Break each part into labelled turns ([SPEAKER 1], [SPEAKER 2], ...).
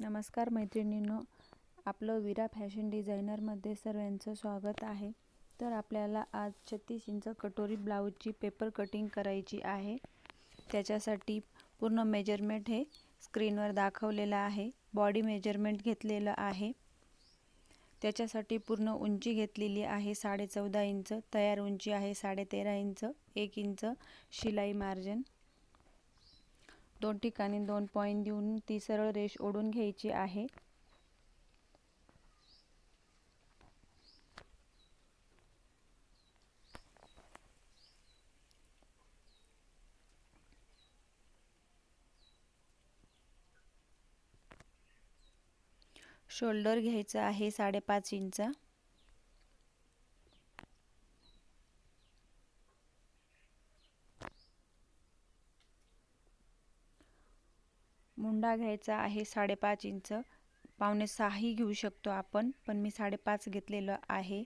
[SPEAKER 1] नमस्कार मैत्रिणींनो आपलं विरा फॅशन डिझायनरमध्ये सर्वांचं स्वागत आहे. तर आपल्याला आज छत्तीस इंच कटोरी ब्लाऊजची पेपर कटिंग करायची आहे. त्याच्यासाठी पूर्ण मेजरमेंट हे स्क्रीनवर दाखवलेलं आहे. बॉडी मेजरमेंट घेतलेलं आहे. त्याच्यासाठी पूर्ण उंची घेतलेली आहे साडे चौदा इंच तयार उंची आहे साडेतेरा इंच एक इंच शिलाई मार्जिन दोन ठिकाणी दोन पॉईंट देऊन ती सरळ रेष ओढून घ्यायची आहे. शोल्डर घ्यायचा आहे साडेपाच इंच. मुंडा घ्यायचा आहे साडेपाच इंच. पावणे सहाही घेऊ शकतो आपण पण मी साडेपाच घेतलेलं आहे.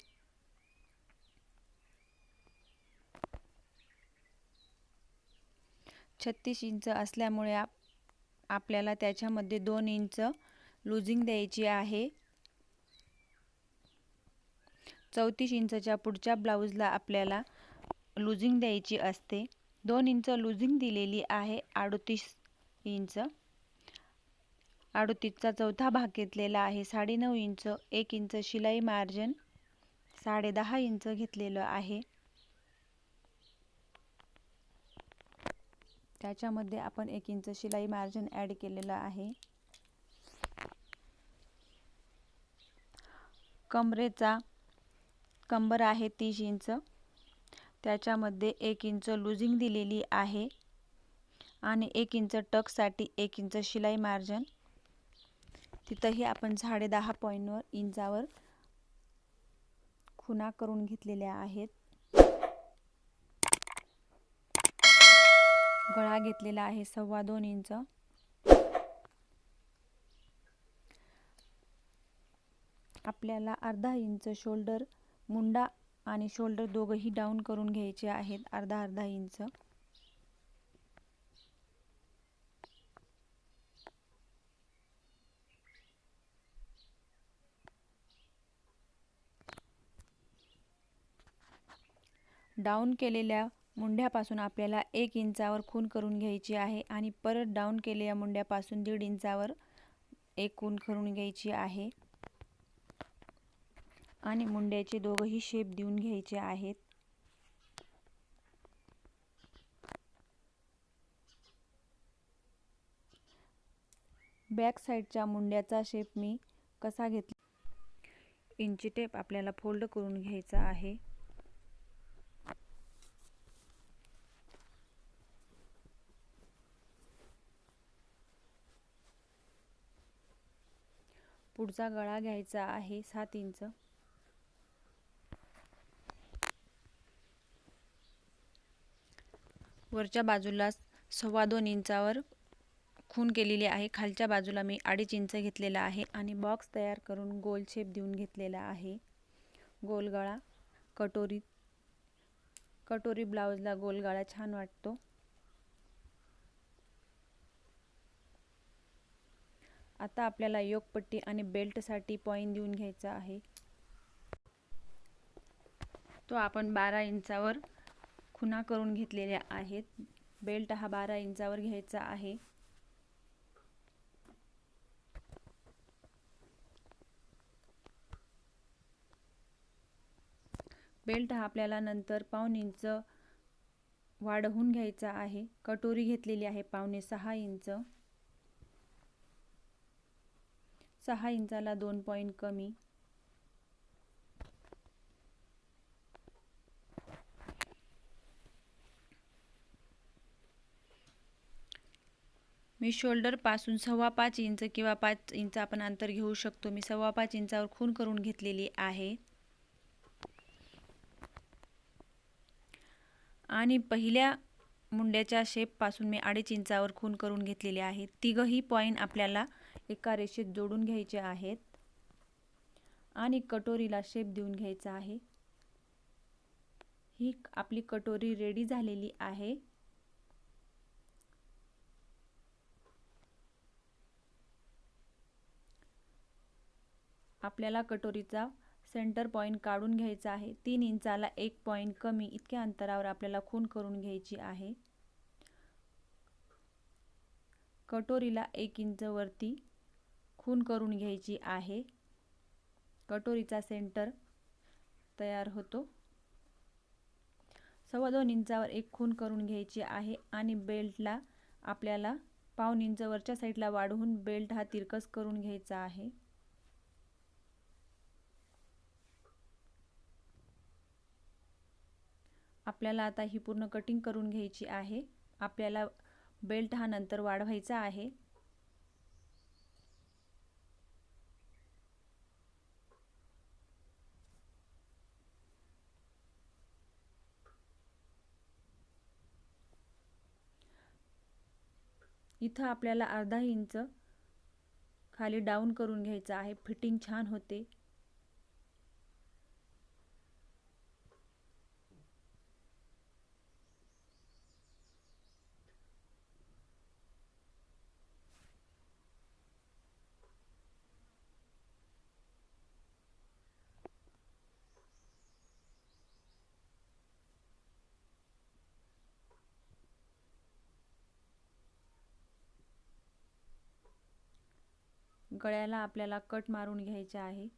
[SPEAKER 1] छत्तीस इंच असल्यामुळे आप आपल्याला त्याच्यामध्ये दोन इंच लुझिंग द्यायची आहे. चौतीस इंचच्या पुढच्या ब्लाऊजला आपल्याला लुझिंग द्यायची असते. दोन इंच लुझिंग दिलेली आहे अडतीस इंच. अडतीसचा चौथा भाग घेतलेला आहे. साडेनऊ इंच एक इंच शिलाई मार्जिन साडे दहा इंच घेतलेलं आहे. त्याच्यामध्ये आपण एक इंच शिलाई मार्जिन ॲड केलेलं आहे. कमरेचा कंबर आहे तीस इंच. त्याच्यामध्ये एक इंच लुझिंग दिलेली आहे. आणि एक इंच टकसाठी एक इंच शिलाई मार्जिन. तिथंही आपण झाडे दहा पॉईंटवर इंचावर खुणा करून घेतलेल्या आहेत. गळा घेतलेला आहे सव्वा दोन इंच. आपल्याला अर्धा इंच शोल्डर मुंडा आणि शोल्डर दोघंही डाऊन करून घ्यायचे आहेत. अर्धा अर्धा इंच. डाऊन केलेल्या मुंड्यापासून आपल्याला एक इंचावर खून करून घ्यायची आहे आणि परत डाऊन केलेल्या मुंड्यापासून दीड इंचावर एक खून करून घ्यायची आहे. आणि मुंड्याचे दोघंही शेप देऊन घ्यायचे आहेत. बॅक साईडच्या मुंड्याचा शेप मी कसा घेतला? इंची टेप आपल्याला फोल्ड करून घ्यायचा आहे. पुढचा गळा घ्यायचा आहे सात इंच. वरच्या बाजूला सव्वा दोन इंचावर खून केलेली आहे. खालच्या बाजूला मी अडीच इंच घेतलेला आहे आणि बॉक्स तयार करून गोल शेप देऊन घेतलेला आहे. गोल गळा कटोरी कटोरी ब्लाऊजला गोल गळा छान वाटतो. आता आपल्याला योगपट्टी आणि बेल्टसाठी पॉईंट देऊन घ्यायचा आहे. तो आपण बारा इंचावर खुणा करून घेतलेल्या आहेत. बेल्ट हा बारा इंचावर घ्यायचा आहे. बेल्ट हा आपल्याला नंतर पाऊन इंच वाढवून घ्यायचा आहे. कटोरी घेतलेली आहे पावणे सहा इंच. सहा इंचाला दोन पॉईंट कमी. मी शोल्डरपासून सव्वा पाच इंच किंवा पाच इंच आपण अंतर घेऊ शकतो. मी सव्वा पाच इंचावर खून करून घेतलेली आहे. आणि पहिल्या मुंड्याच्या शेपपासून मी अडीच इंचावर खून करून घेतलेली आहे. तिघंही पॉईंट आपल्याला एका रेषेत जोडून घ्यायचे आहेत आणि कटोरीला शेप देऊन घ्यायचा आहे. ही आपली कटोरी रेडी झालेली आहे. आपल्याला कटोरीचा सेंटर पॉईंट काढून घ्यायचा आहे. तीन इंचाला एक पॉईंट कमी इतक्या अंतरावर आपल्याला खून करून घ्यायची आहे. कटोरीला एक इंच वरती खून करून घ्यायची आहे. कटोरीचा सेंटर तयार होतो. सव्वा दोन इंचावर एक खून करून घ्यायची आहे आणि बेल्टला आपल्याला पाऊन इंच वरच्या साईडला वाढवून बेल्ट हा तिरकस करून घ्यायचा आहे. आपल्याला आता ही पूर्ण कटिंग करून घ्यायची आहे. आपल्याला बेल्ट हा नंतर वाढवायचा आहे. इथं आपल्याला अर्धा इंच खाली डाऊन करून घ्यायचं आहे. फिटिंग छान होते. गळ्याला आपल्याला कट मारून घ्यायचे आहे.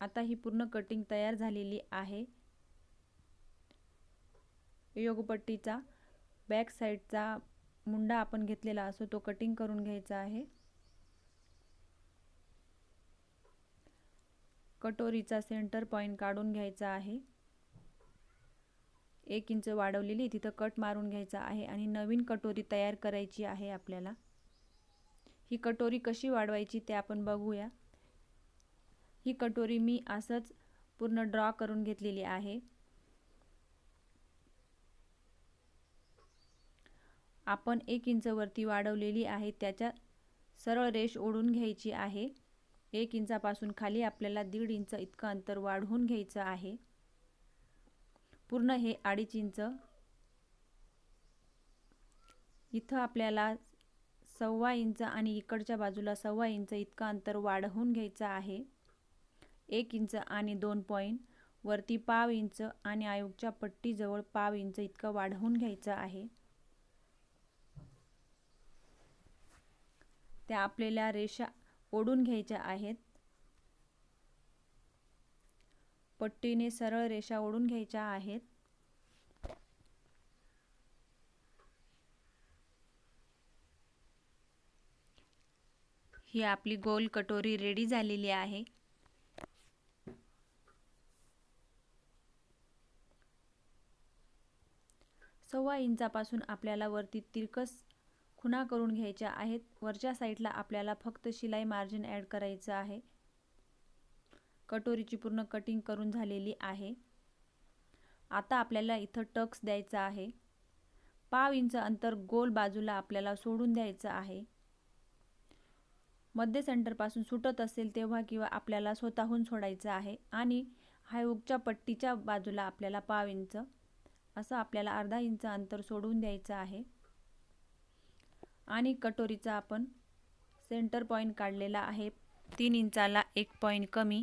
[SPEAKER 1] आता ही पूर्ण कटिंग तयार झालेली आहे. योगपट्टीचा बॅक साईडचा मुंडा आपण घेतलेला असो तो कटिंग करून घ्यायचा आहे. कटोरीचा सेंटर पॉईंट काढून घ्यायचा आहे. एक इंच वाढवलेली तिथं कट मारून घ्यायचा आहे आणि नवीन कटोरी तयार करायची आहे आपल्याला. ही कटोरी कशी वाढवायची ते आपण बघूया. ही कटोरी मी असंच पूर्ण ड्रॉ करून घेतलेली आहे. आपण एक इंच वरती वाढवलेली आहे. त्याच्या सरळ रेष ओढून घ्यायची आहे. एक इंचापासून खाली आपल्याला दीड इंच इतकं अंतर वाढवून घ्यायचं आहे. पूर्ण हे अडीच इंच. इथं आपल्याला सव्वा इंच आणि इकडच्या बाजूला सव्वा इंच इतकं अंतर वाढवून घ्यायचं आहे. एक इंच आणि दोन पॉईंट. वरती पाव इंच आणि आयोगच्या पट्टीजवळ पाव इंच इतकं वाढवून घ्यायचं आहे. त्या आपल्याला रेषा ओढून घ्यायच्या आहेत. पट्टीने सरळ रेषा ओढून घ्यायच्या आहेत. ही आपली गोल कटोरी रेडी झालेली आहे. सव्वा इंचापासून आपल्याला वरती तिरकस खुणा करून घ्यायच्या आहेत. वरच्या साईडला आपल्याला फक्त शिलाई मार्जिन ॲड करायचं आहे. कटोरीची पूर्ण कटिंग करून झालेली आहे. आता आपल्याला इथं टक्स द्यायचा आहे. पाव इंच अंतर गोल बाजूला आपल्याला सोडून द्यायचं आहे. मध्य सेंटरपासून सुटत असेल तेव्हा किंवा आपल्याला स्वतःहून सोडायचं आहे आणि हायहुकच्या पट्टीच्या बाजूला आपल्याला पाव इंच असं आपल्याला अर्धा इंच अंतर सोडून द्यायचं आहे. आणि कटोरीचा आपण सेंटर पॉईंट काढलेला आहे. तीन इंचाला एक पॉईंट कमी.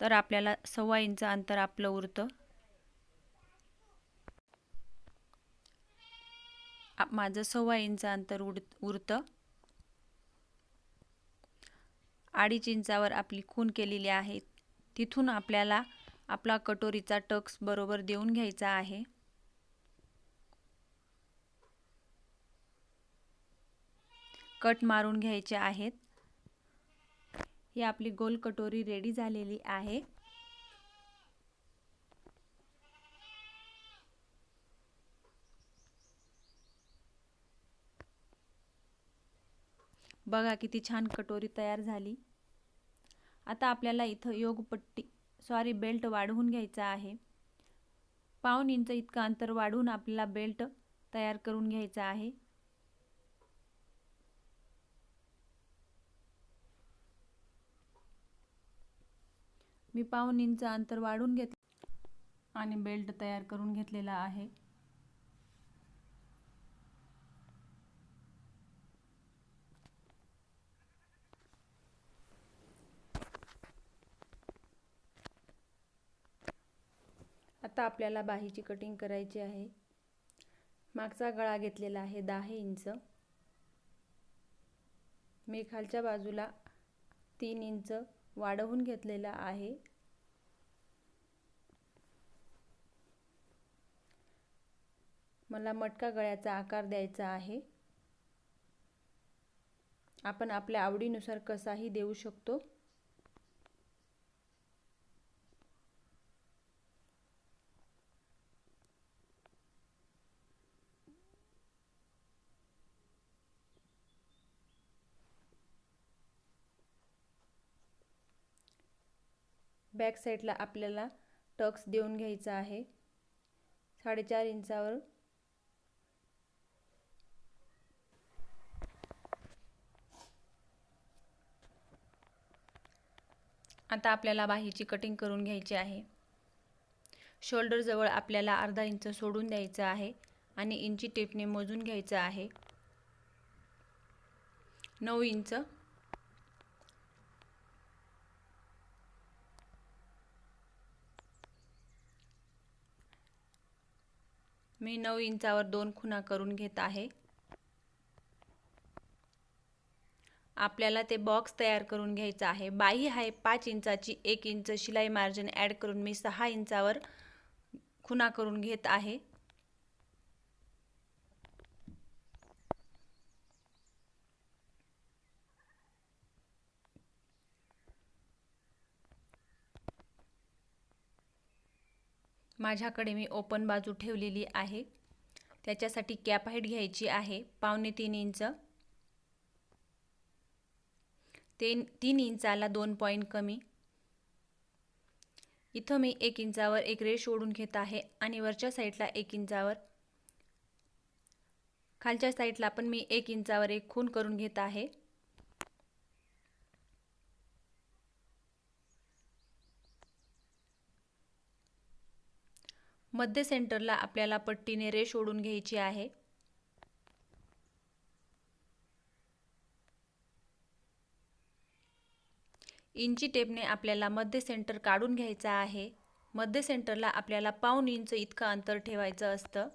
[SPEAKER 1] तर आपल्याला सव्वा इंच अंतर आपलं उरतं. माझं सव्वा इंच अंतर उड उरतं. अडीच इंचावर आपली खून केलेली आहे. तिथून आपल्याला आपला कटोरीचा टक्स बरोबर देऊन घ्यायचा आहे. कट मारून घ्यायचे आहेत. ही आपली गोल कटोरी रेडी झालेली आहे. बघा किती छान कटोरी तयार झाली. आता आपल्याला इथं योगपट्टी सॉरी बेल्ट वाढवून घ्यायचा आहे. पाऊन इंच इतकं अंतर वाढवून आपल्याला बेल्ट तयार करून घ्यायचा आहे. मी पाऊन इंच अंतर वाढून घेत आणि बेल्ट तयार करून घेतलेला आहे. आता आपल्याला बाहीची कटिंग करायची आहे. मागचा गळा घेतलेला आहे दहा इंच. मी खालच्या बाजूला तीन इंच वाढवून घेतलेला आहे. मला मटका गळ्याचा आकार द्यायचा आहे. आपण आपल्या आवडीनुसार कसाही देऊ शकतो. बॅक साईडला आपल्याला टक्स देऊन घ्यायचा आहे. साडेचार इंचावर. आता आपल्याला बाहीची कटिंग करून घ्यायची आहे. शोल्डरजवळ आपल्याला अर्धा इंच सोडून द्यायचं आहे आणि इंची टेपने मोजून घ्यायचं आहे. नऊ इंच. मी नऊ इंचावर दोन खुणा करून घेत आहे. आपल्याला ते बॉक्स तयार करून घ्यायचं आहे. बाही आहे पाच इंचाची एक इंच शिलाई मार्जिन ॲड करून मी सहा इंचावर खुणा करून घेत आहे. माझ्याकडे मी ओपन बाजू ठेवलेली आहे. त्याच्यासाठी कॅप हाईट घ्यायची आहे. पावणे तीन इंच. ते तीन इंचाला दोन पॉईंट कमी. इथं मी एक इंचावर एक रेश ओढून घेत आहे आणि वरच्या साईडला एक इंचावर. खालच्या साईडला पण मी एक इंचावर एक खून करून घेत आहे. मध्य सेंटरला आपल्याला पट्टीने रेश ओढून घ्यायची आहे. इंची टेपने आपल्याला मध्य सेंटर काढून घ्यायचा आहे. मध्य सेंटरला आपल्याला पाऊन इंच इतकं अंतर ठेवायचं असतं.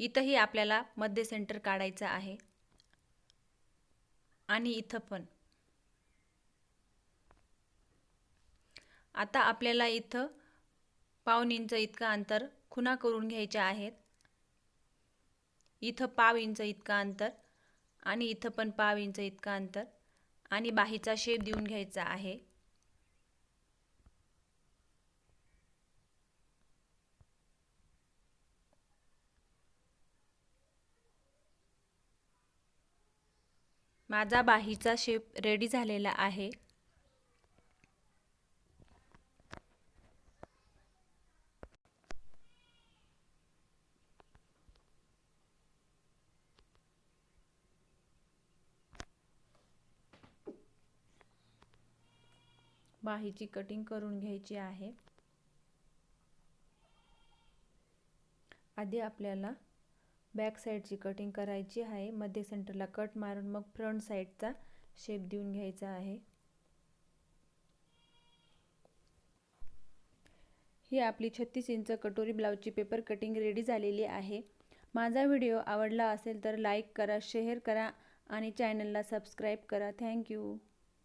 [SPEAKER 1] इथंही आपल्याला मध्य सेंटर काढायचं आहे. आणि इथं पण. आता आपल्याला इथं पाव इंच इतकं अंतर खुणा करून घ्यायचे आहेत. इथं पाव इंच इतकं अंतर आणि इथं पण पाव इंच इतकं अंतर आणि बाहीचा शेप देऊन घ्यायचा आहे. माझा बाहीचा शेप रेडी झालेला आहे. बाहीची कटिंग करून घ्यायची आहे. आधी आपल्याला बॅक साईडची कटिंग करायची आहे. मध्ये सेंटरला कट मारून मग फ्रंट साईडचा शेप देऊन घ्यायचा आहे. ही आपली छत्तीस इंच कटोरी ब्लाऊजची पेपर कटिंग रेडी झालेली आहे. माझा व्हिडिओ आवडला असेल तर लाईक करा शेअर करा आणि चॅनलला सबस्क्राईब करा. थँक्यू